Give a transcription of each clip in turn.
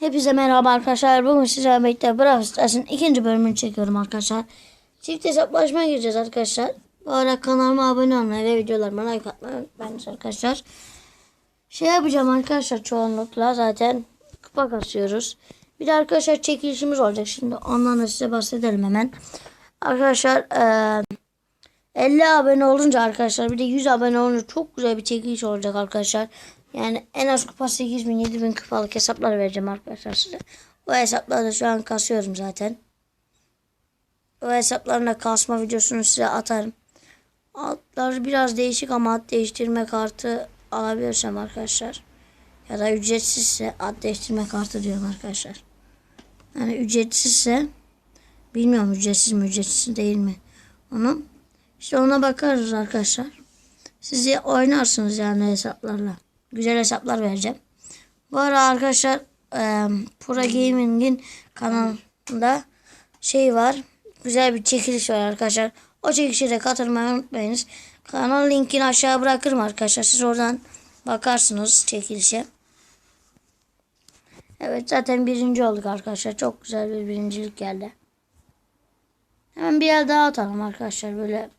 Hepinize merhaba arkadaşlar. Bugün sizlerle birlikte Brawl Stars'ın ikinci bölümünü çekiyorum arkadaşlar. Çift hesaplaşmaya gireceğiz arkadaşlar. Bu arada kanalıma abone olmayı ve videolarıma like atmayı unutmayınız arkadaşlar. Şey yapacağım arkadaşlar çoğunlukla zaten kupa kasıyoruz. Bir de arkadaşlar çekilişimiz olacak. Şimdi ondan da size bahsedelim hemen. Arkadaşlar eee 50 abone olunca arkadaşlar bir de 100 abone olunca çok güzel bir çekiliş olacak arkadaşlar. Yani en az kupa 8000 7000 kupalık hesaplar vereceğim arkadaşlar size. O hesapları şu an kasıyorum zaten. O hesapların da kasma videosunu size atarım. Adlar biraz değişik ama ad değiştirme kartı alabilirsem arkadaşlar. Ya da ücretsizse ad değiştirme kartı diyorum arkadaşlar. Yani ücretsizse bilmiyorum ücretsiz mi ücretsiz değil mi onu. İşte ona bakarız arkadaşlar. Siz oynarsınız yani hesaplarla. Güzel hesaplar vereceğim. Bu arada arkadaşlar e, Pro Gaming'in kanalında şey var. Güzel bir çekiliş var arkadaşlar. O çekilişe de katılmayı unutmayınız. Kanal linkini aşağı bırakırım arkadaşlar. Siz oradan bakarsınız çekilişe. Evet zaten birinci olduk arkadaşlar. Çok güzel bir birincilik geldi. Hemen bir yer daha atalım arkadaşlar. Böyle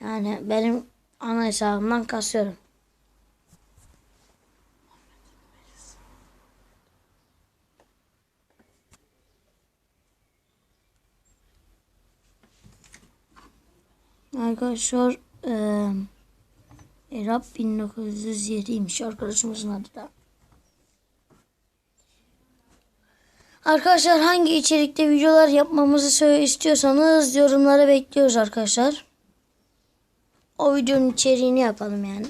yani benim ana hesabımdan kasıyorum. Arkadaşlar eee Erap 1907'ymiş arkadaşımızın adı da. Arkadaşlar hangi içerikte videolar yapmamızı istiyorsanız yorumlara bekliyoruz arkadaşlar. O videonun içeriğini yapalım yani.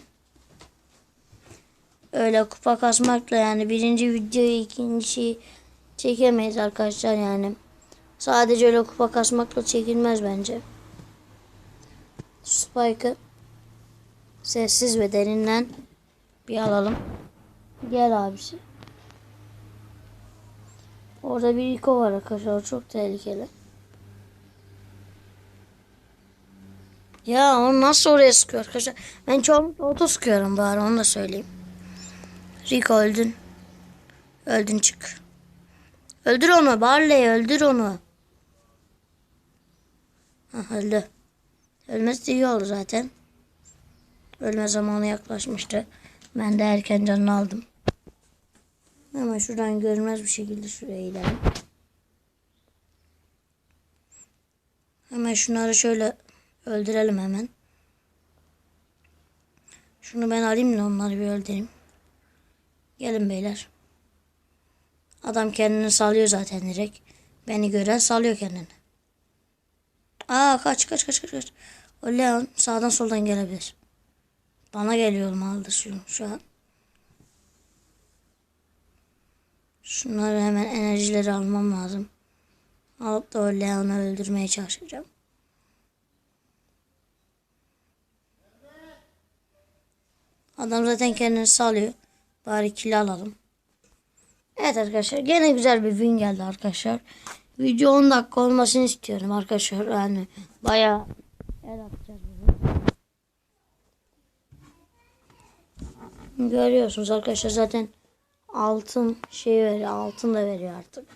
Öyle kupa kasmakla yani birinci videoyu ikinci çekemeyiz arkadaşlar yani. Sadece öyle kupa kasmakla çekilmez bence. Spike'ı sessiz ve derinden bir alalım. Gel abisi. Orada bir Rico var arkadaşlar. Çok tehlikeli. Ya onu nasıl oraya sıkıyor arkadaşlar? Ben çoğunlukla oto sıkıyorum bari onu da söyleyeyim. Rico öldün. Öldün çık. Öldür onu Barley öldür onu. Hah, öldü. Ölmesi de iyi oldu zaten. Ölme zamanı yaklaşmıştı. Ben de erken canını aldım. Hemen şuradan görünmez bir şekilde şuraya inelim. Hemen şunları şöyle öldürelim hemen. Şunu ben alayım da onları bir öldüreyim. Gelin beyler. Adam kendini salıyor zaten direkt. Beni gören salıyor kendini. Aa kaç kaç kaç kaç kaç. O Leon sağdan soldan gelebilir. Bana geliyor olmalıdır şu, an. Şunları hemen enerjileri almam lazım. Alıp da o Leon'u öldürmeye çalışacağım. Adam zaten kendini salıyor. Bari kill alalım. Evet arkadaşlar gene güzel bir win geldi arkadaşlar. Video 10 dakika olmasını istiyorum arkadaşlar. Yani bayağı el atacağız. Görüyorsunuz arkadaşlar zaten altın şey veriyor. Altın da veriyor artık.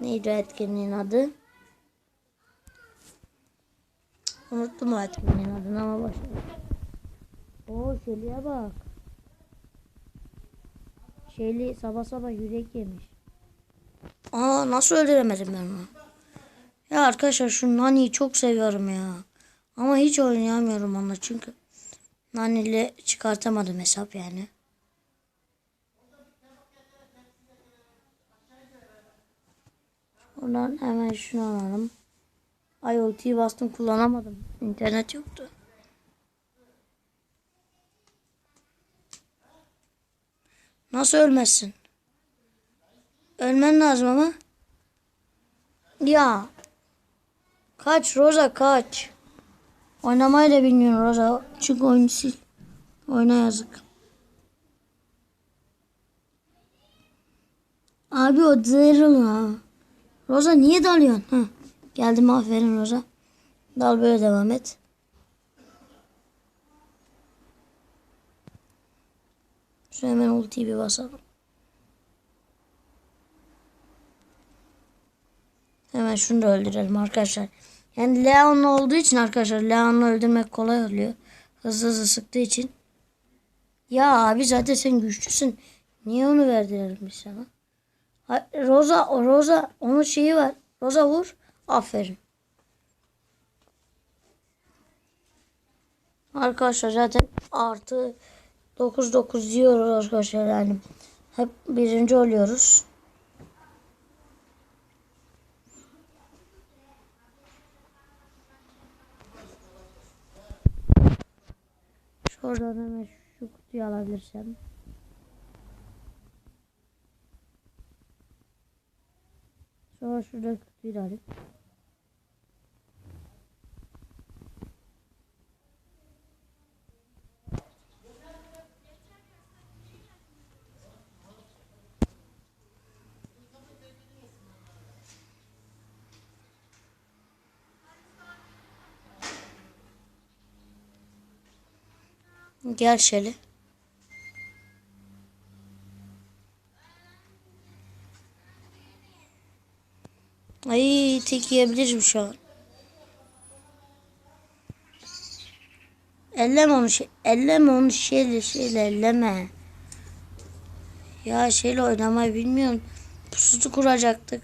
Neydi etkinliğin adı? Unuttum o etkinliğin adını ama boş. Oo Şeli'ye bak. Şeli sabah sabah yürek yemiş. Aa nasıl öldüremedim ben onu? Ya arkadaşlar şu Nani'yi çok seviyorum ya. Ama hiç oynayamıyorum onunla çünkü. Nani ile çıkartamadım hesap yani. Oradan hemen şunu alalım. IoT bastım kullanamadım. İnternet yoktu. Nasıl ölmezsin? Ölmen lazım ama. Ya. Kaç Roza kaç. Oynamayı da bilmiyorum Roza. Çünkü oyunu sil. Oyna yazık. Abi o Daryl ha. Roza niye dalıyorsun? Heh. Geldim aferin Roza. Dal böyle devam et. Şu hemen ultiyi bir basalım. Hemen şunu da öldürelim arkadaşlar. Yani Leon olduğu için arkadaşlar Leon'u öldürmek kolay oluyor. Hızlı hızlı sıktığı için. Ya abi zaten sen güçlüsün. Niye onu verdiler biz sana? Ha, Rosa, Rosa onun şeyi var. Rosa vur. Aferin. Arkadaşlar zaten artı 9-9 diyoruz arkadaşlar yani. Hep birinci oluyoruz. Şuradan hemen şu kutuyu alabilirsem. Sonra şurada kutuyu da alayım. Gel şöyle. Ay tek yiyebilirim şu an. Elleme onu şey, elleme onu şeyle şeyle elleme. Ya şeyle oynamayı bilmiyorum. Pusutu kuracaktık.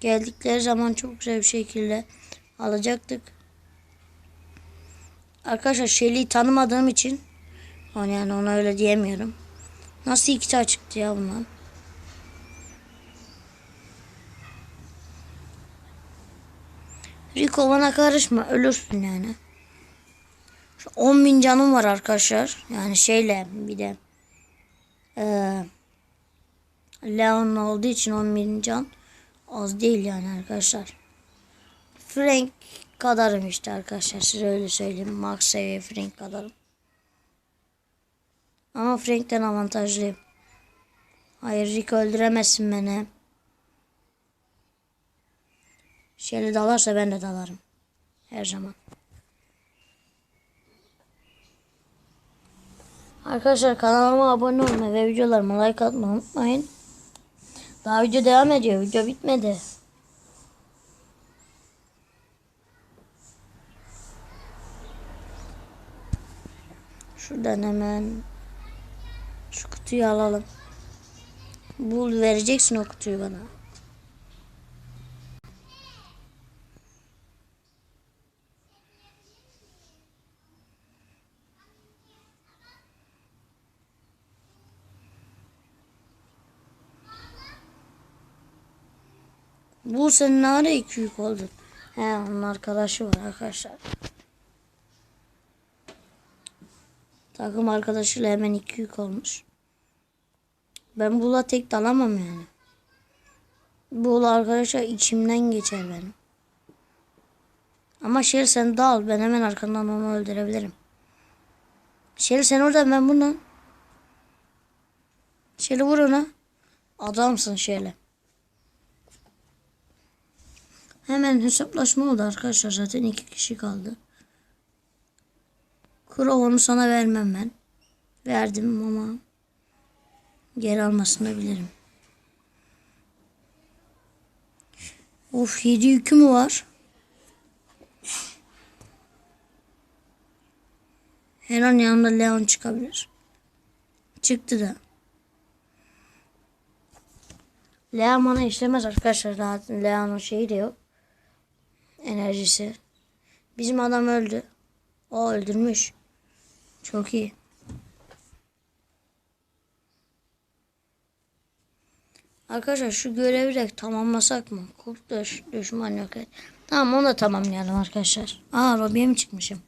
Geldikleri zaman çok güzel bir şekilde alacaktık. Arkadaşlar Shelly'i tanımadığım için hani yani ona öyle diyemiyorum. Nasıl iki tane çıktı ya bundan? Rico bana karışma ölürsün yani. Şu 10 bin canım var arkadaşlar. Yani şeyle bir de eee Leon olduğu için 10 bin can az değil yani arkadaşlar. Frank kadarım işte arkadaşlar size öyle söyleyeyim. Max seviye Frank kadarım. Ama Frank'ten avantajlıyım. Hayır Rick öldüremezsin beni. Şöyle dalarsa ben de dalarım. Her zaman. Arkadaşlar kanalıma abone olmayı ve videolarıma like atmayı unutmayın. Daha video devam ediyor. Video bitmedi. Şuradan hemen şu kutuyu alalım. Bul vereceksin o kutuyu bana. Bu senin ara iki yük oldun? He onun arkadaşı var arkadaşlar. Takım arkadaşıyla hemen iki yük olmuş. Ben bula tek dalamam yani. Bula arkadaşlar içimden geçer benim. Ama Şer sen dal. Ben hemen arkandan onu öldürebilirim. Şer sen orada ben bundan. Şer'i vur ona. Adamsın Şer'le. Hemen hesaplaşma oldu arkadaşlar. Zaten iki kişi kaldı. Krovon'u sana vermem ben. Verdim ama geri almasını bilirim. Of 7 yükü mü var? Her an yanımda Leon çıkabilir. Çıktı da. Leon bana işlemez arkadaşlar. Zaten Leon'un şeyi de yok. Enerjisi. Bizim adam öldü. O öldürmüş. Çok iyi. Arkadaşlar şu görevi de tamamlasak mı? Kurt düş, düşman yok. et. Tamam onu da tamamlayalım arkadaşlar. Aa Robi'ye mi çıkmışım?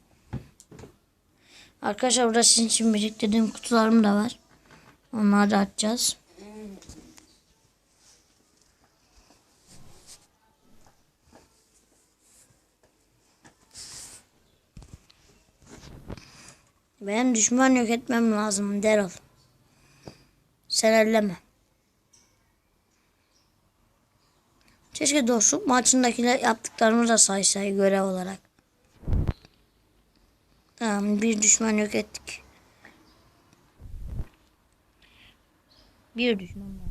Arkadaşlar burada sizin için biriktirdiğim kutularım da var. Onları da açacağız. Benim düşman yok etmem lazım Derol. Sen elleme. Keşke dostluk maçındakiler yaptıklarımı da saysay görev olarak. Tamam bir düşman yok ettik. Bir düşman daha.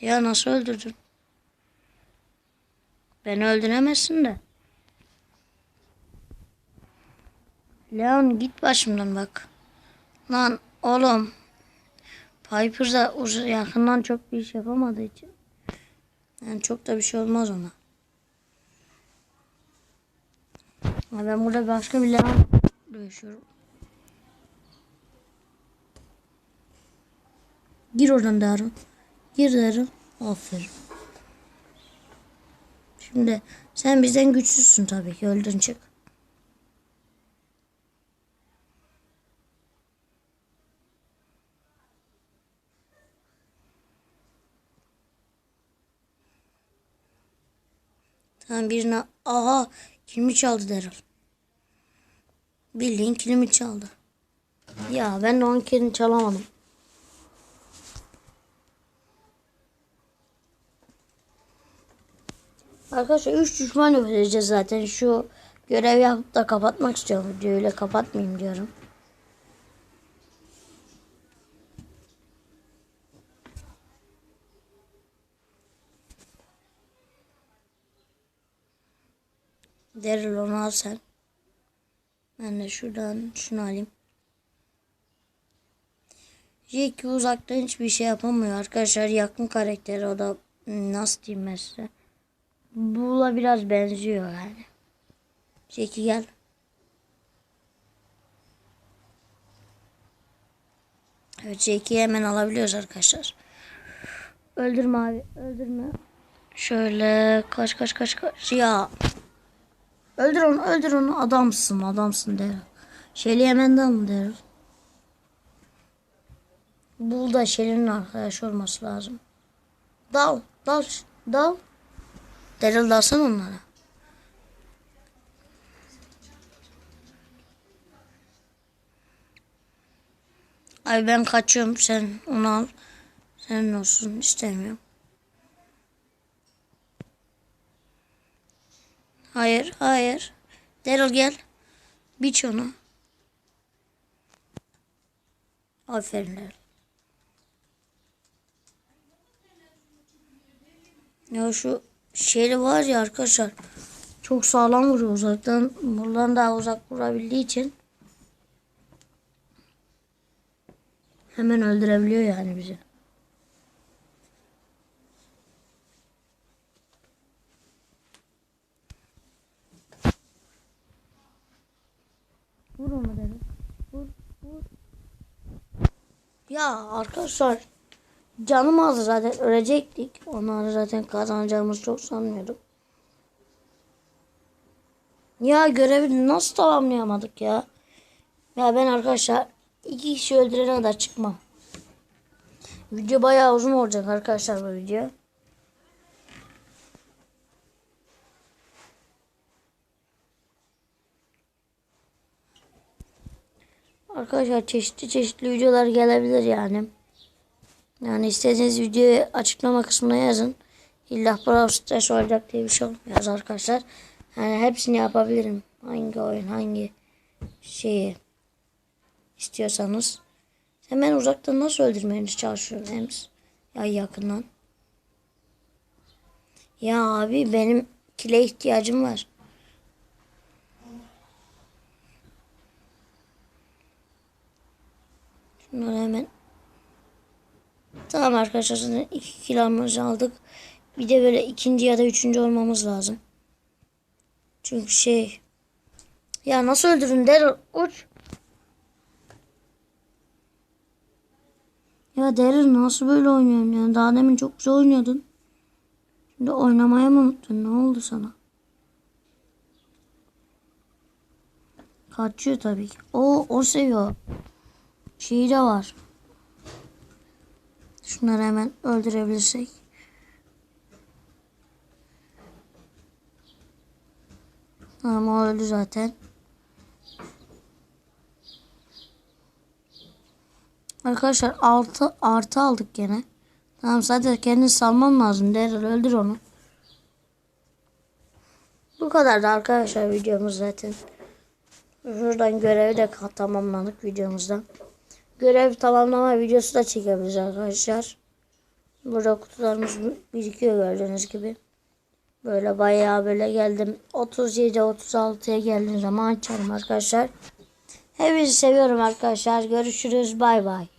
Ya nasıl öldürdün? Beni öldüremezsin de. Leon git başımdan bak. Lan oğlum. Piper da uz- yakından çok bir iş yapamadığı için. Yani çok da bir şey olmaz ona. Ama ben burada başka bir Leon dövüşüyorum. Gir oradan Darun. Gir Darun. Aferin. Şimdi sen bizden güçsüzsün tabii ki. Öldün çık. Tamam birine aha kilimi çaldı Daryl. Bildiğin kilimi çaldı. Ya ben de onun kilini çalamadım. Arkadaşlar 3 düşman öldüreceğiz zaten. Şu görev yapıp da kapatmak istiyorum. Öyle kapatmayayım diyorum. Daryl onu al sen. Ben de şuradan şunu alayım. Jake uzaktan hiçbir şey yapamıyor arkadaşlar. Yakın karakteri o da hmm, nasıl diyeyim ben size. Buğla biraz benziyor yani. Jackie gel. Evet Jackie'yi hemen alabiliyoruz arkadaşlar. Öldürme abi öldürme. Şöyle kaç kaç kaç kaç ya. Öldür onu öldür onu adamsın adamsın der. Şeli hemen dal mı der. Bu da Şeli'nin arkadaşı olması lazım. Dal dal dal. Daryl dalsana onlara. Ay ben kaçıyorum sen onu al. Senin olsun istemiyorum. Hayır hayır. Daryl gel. Biç onu. Aferin Daryl. Ya şu şeyli var ya arkadaşlar. Çok sağlam vuruyor uzaktan. Buradan daha uzak vurabildiği için. Hemen öldürebiliyor yani bizi. Vur onu dedim. Vur, vur. Ya arkadaşlar canım azdı zaten ölecektik. Onları zaten kazanacağımızı çok sanmıyordum. Ya görevi nasıl tamamlayamadık ya? Ya ben arkadaşlar iki kişi öldürene kadar çıkmam. Video bayağı uzun olacak arkadaşlar bu video. Arkadaşlar çeşitli çeşitli videolar gelebilir yani. Yani istediğiniz videoyu açıklama kısmına yazın. İlla Brawl Stars olacak diye bir şey olmaz arkadaşlar. Yani hepsini yapabilirim. Hangi oyun, hangi şeyi istiyorsanız. Hemen uzaktan nasıl öldürmeniz çalışıyorum hem ya yakından. Ya abi benim kile ihtiyacım var. Şunları hemen. Tamam arkadaşlar zaten iki kilomuzu aldık. Bir de böyle ikinci ya da üçüncü olmamız lazım. Çünkü şey. Ya nasıl öldürün der uç. Ya Derin nasıl böyle oynuyorsun ya? Daha demin çok güzel oynuyordun. Şimdi oynamaya mı unuttun? Ne oldu sana? Kaçıyor tabii ki. O, o seviyor. Şeyi de var. Şunları hemen öldürebilirsek. Tamam o öldü zaten. Arkadaşlar altı artı aldık gene. Tamam zaten kendini salmam lazım. Derhal öldür onu. Bu kadar da arkadaşlar videomuz zaten. Şuradan görevi de tamamladık videomuzdan. Görev tamamlama videosu da çekebiliriz arkadaşlar. Burada kutularımız birikiyor gördüğünüz gibi. Böyle bayağı böyle geldim. 37 36'ya geldiğim zaman açarım arkadaşlar. Hepinizi seviyorum arkadaşlar. Görüşürüz. Bay bay.